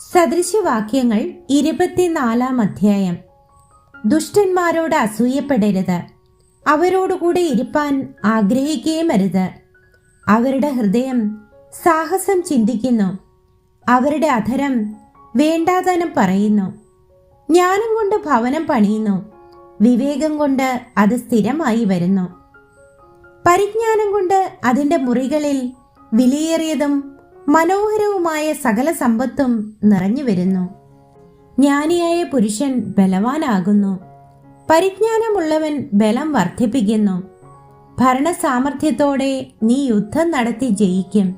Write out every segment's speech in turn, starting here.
സദൃശവാക്യങ്ങൾ ഇരുപത്തിനാലാം അധ്യായം. ദുഷ്ടന്മാരോട് അസൂയപ്പെടരുത്. അവരോടുകൂടെ ഇരുപ്പാൻ ആഗ്രഹിക്കുകയും അരുത് അവരുടെ ഹൃദയം സാഹസം ചിന്തിക്കുന്നു. അവരുടെ അധരം വേണ്ടാതനം പറയുന്നു. ജ്ഞാനം കൊണ്ട് ഭവനം പണിയുന്നു. വിവേകം കൊണ്ട് അത് സ്ഥിരമായി വരുന്നു. പരിജ്ഞാനം കൊണ്ട് അതിന്റെ മുറികളിൽ വിലയേറിയതും മനോഹരവുമായ സകല സമ്പത്തും നിറഞ്ഞു വരുന്നു. ജ്ഞാനിയായ പുരുഷൻ ബലവാനാകുന്നു. പരിജ്ഞാനമുള്ളവൻ ബലം വർദ്ധിപ്പിക്കുന്നു. ഭരണസാമർഥ്യത്തോടെ നീ യുദ്ധം നടത്തി ജയിക്കും.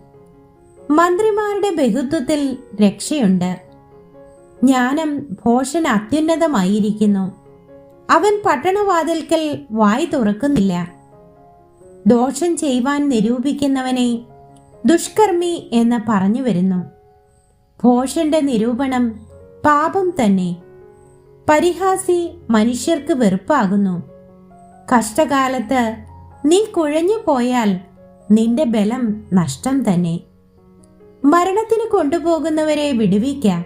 മന്ത്രിമാരുടെ ബഹുത്വത്തിൽ രക്ഷയുണ്ട്. ജ്ഞാനം ഭോഷൻ അത്യുന്നതമായിരിക്കുന്നു. അവൻ പട്ടണവാതിൽക്കൽ വായി തുറക്കുന്നില്ല. ദോഷം ചെയ്യുവാൻ നിരൂപിക്കുന്നവനെ ദുഷ്കർമ്മി എന്ന് പറഞ്ഞു വരുന്നു. ഭോഷന്റെ നിരൂപണം പാപം തന്നെ. പരിഹാസി മനുഷ്യർക്ക് വെറുപ്പാകുന്നു. കഷ്ടകാലത്ത് നീ കുഴഞ്ഞു പോയാൽ നിന്റെ ബലം നഷ്ടം തന്നെ. മരണത്തിന് കൊണ്ടുപോകുന്നവരെ വിടുവിക്ക.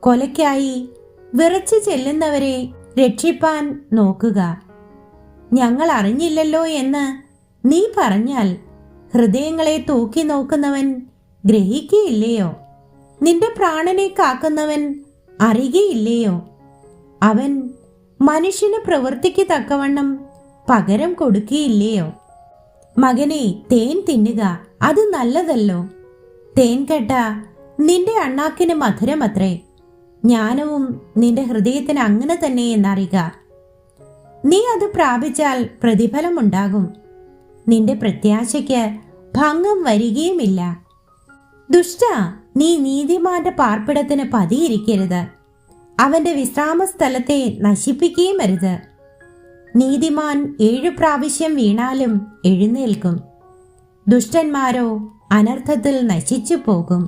കൊലയ്ക്കായി വിറച്ചു ചെല്ലുന്നവരെ രക്ഷിപ്പാൻ നോക്കുക. ഞങ്ങൾ അറിഞ്ഞില്ലല്ലോ എന്ന് നീ പറഞ്ഞാൽ ഹൃദയങ്ങളെ തൂക്കി നോക്കുന്നവൻ ഗ്രഹിക്കുകയില്ലയോ നിന്റെ പ്രാണനെ കാക്കുന്നവൻ അറിയുകയില്ലയോ അവൻ മനുഷ്യന് പ്രവൃത്തിക്ക് തക്കവണ്ണം പകരം കൊടുക്കുകയില്ലയോ മകനെ തേൻ തിന്നുക അത് നല്ലതല്ലോ. തേൻ കെട്ട നിന്റെ അണ്ണാക്കിന് മധുരമത്രേ. ജ്ഞാനവും നിന്റെ ഹൃദയത്തിന് അങ്ങനെ തന്നെ എന്നറിയുക. നീ അത് പ്രാപിച്ചാൽ പ്രതിഫലമുണ്ടാകും. നിന്റെ പ്രത്യാശയ്ക്ക് ഭംഗം വരികയുമില്ല. ദുഷ്ട നീ നീതിമാന്റെ പാർപ്പിടത്തിന് പതിയിരിക്കരുത്. അവന്റെ വിശ്രാമ സ്ഥലത്തെ നശിപ്പിക്കുകയും അരുത് നീതിമാൻ ഏഴു പ്രാവശ്യം വീണാലും എഴുന്നേൽക്കും. ദുഷ്ടന്മാരോ അനർത്ഥത്തിൽ നശിച്ചു പോകും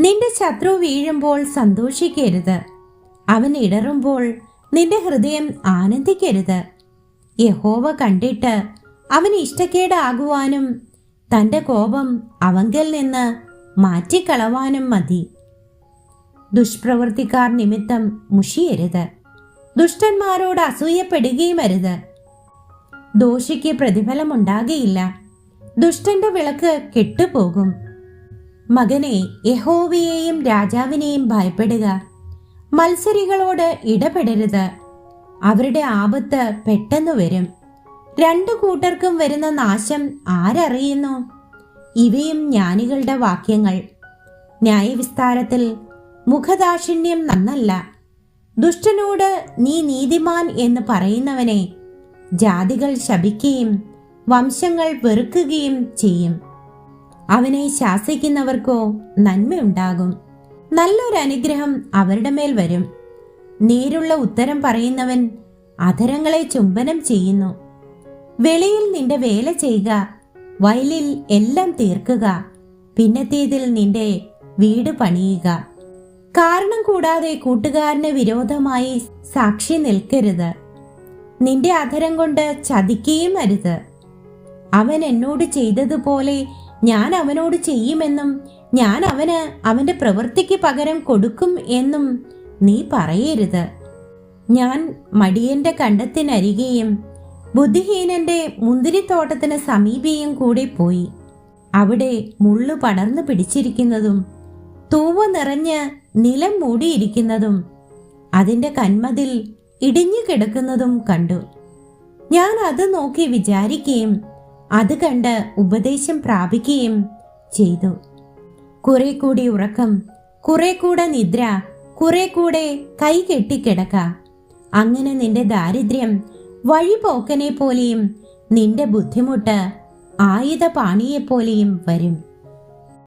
നിന്റെ ശത്രു വീഴുമ്പോൾ സന്തോഷിക്കരുത്. അവൻ ഇടറുമ്പോൾ നിന്റെ ഹൃദയം ആനന്ദിക്കരുത്. യഹോവ കണ്ടിട്ട് അവന് ഇഷ്ടക്കേടാകുവാനും തന്റെ കോപം അവങ്കിൽ നിന്ന് മാറ്റിക്കളവാനും മതി. ദുഷ്പ്രവൃത്തിക്കാർ നിമിത്തം മുഷിയരുത്. ദുഷ്ടന്മാരോട് അസൂയപ്പെടുകയും അരുത്. ദോഷിക്ക് പ്രതിഫലമുണ്ടാകയില്ല. ദുഷ്ടന്റെ വിളക്ക് കെട്ടുപോകും. മകനെ യഹോവയെയും രാജാവിനെയും ഭയപ്പെടുക. മത്സരികളോട് ഇടപെടരുത്. അവരുടെ ആപത്ത് പെട്ടെന്ന് വരും. രണ്ടു കൂട്ടർക്കും വരുന്ന നാശം ആരറിയുന്നു? ഇവയും ജ്ഞാനികളുടെ വാക്യങ്ങൾ. ന്യായവിസ്താരത്തിൽ മുഖദാക്ഷിണ്യം നന്നല്ല. ദുഷ്ടനോട് നീ നീതിമാൻ എന്ന് പറയുന്നവനെ ജാതികൾ ശപിക്കുകയും വംശങ്ങൾ വെറുക്കുകയും ചെയ്യും. അവനെ ശാസിക്കുന്നവർക്കോ നന്മയുണ്ടാകും. നല്ലൊരു അനുഗ്രഹം അവരുടെ മേൽ വരും. നേരുള്ള ഉത്തരം പറയുന്നവൻ അധരങ്ങളെ ചുംബനം ചെയ്യുന്നു. വെളിയിൽ നിന്റെ വേല ചെയ്യുക. വയലിൽ എല്ലാം തീർക്കുക. പിന്നത്തേതിൽ നിന്റെ വീട് പണിയുക. കാരണം കൂടാതെ കൂട്ടുകാരന് വിരോധമായി സാക്ഷി നിൽക്കരുത്. നിന്റെ അധരം കൊണ്ട് ചതിക്കുകയും അരുത്. അവൻ എന്നോട് ചെയ്തതുപോലെ ഞാൻ അവനോട് ചെയ്യുമെന്നും ഞാൻ അവന് അവന്റെ പ്രവൃത്തിക്ക് പകരം കൊടുക്കും എന്നും നീ പറയരുത്. ഞാൻ മടിയന്റെ കണ്ടത്തിനരികെയും ബുദ്ധിഹീനന്റെ മുന്തിരിത്തോട്ടത്തിന് സമീപയും കൂടി പോയി. അവിടെ മുള്ളു പടർന്നു പിടിച്ചിരിക്കുന്നതും തൂവ നിറഞ്ഞ് നിലം മൂടിയിരിക്കുന്നതും അതിന്റെ കന്മതിൽ ഇടിഞ്ഞു കിടക്കുന്നതും കണ്ടു. ഞാൻ അത് നോക്കി വിചാരിക്കുകയും അത് കണ്ട് ഉപദേശം പ്രാപിക്കുകയും ചെയ്തു. കുറെ കൂടി ഉറക്കം കുറെ കൂടെ നിദ്ര കുറെ കൂടെ കൈ കെട്ടിക്കിടക്ക അങ്ങനെ നിന്റെ ദാരിദ്ര്യം വഴിപോക്കനെ പോലെയും നിന്റെ ബുദ്ധിമുട്ട് ആയുധ പാണിയെപ്പോലെയും വരും.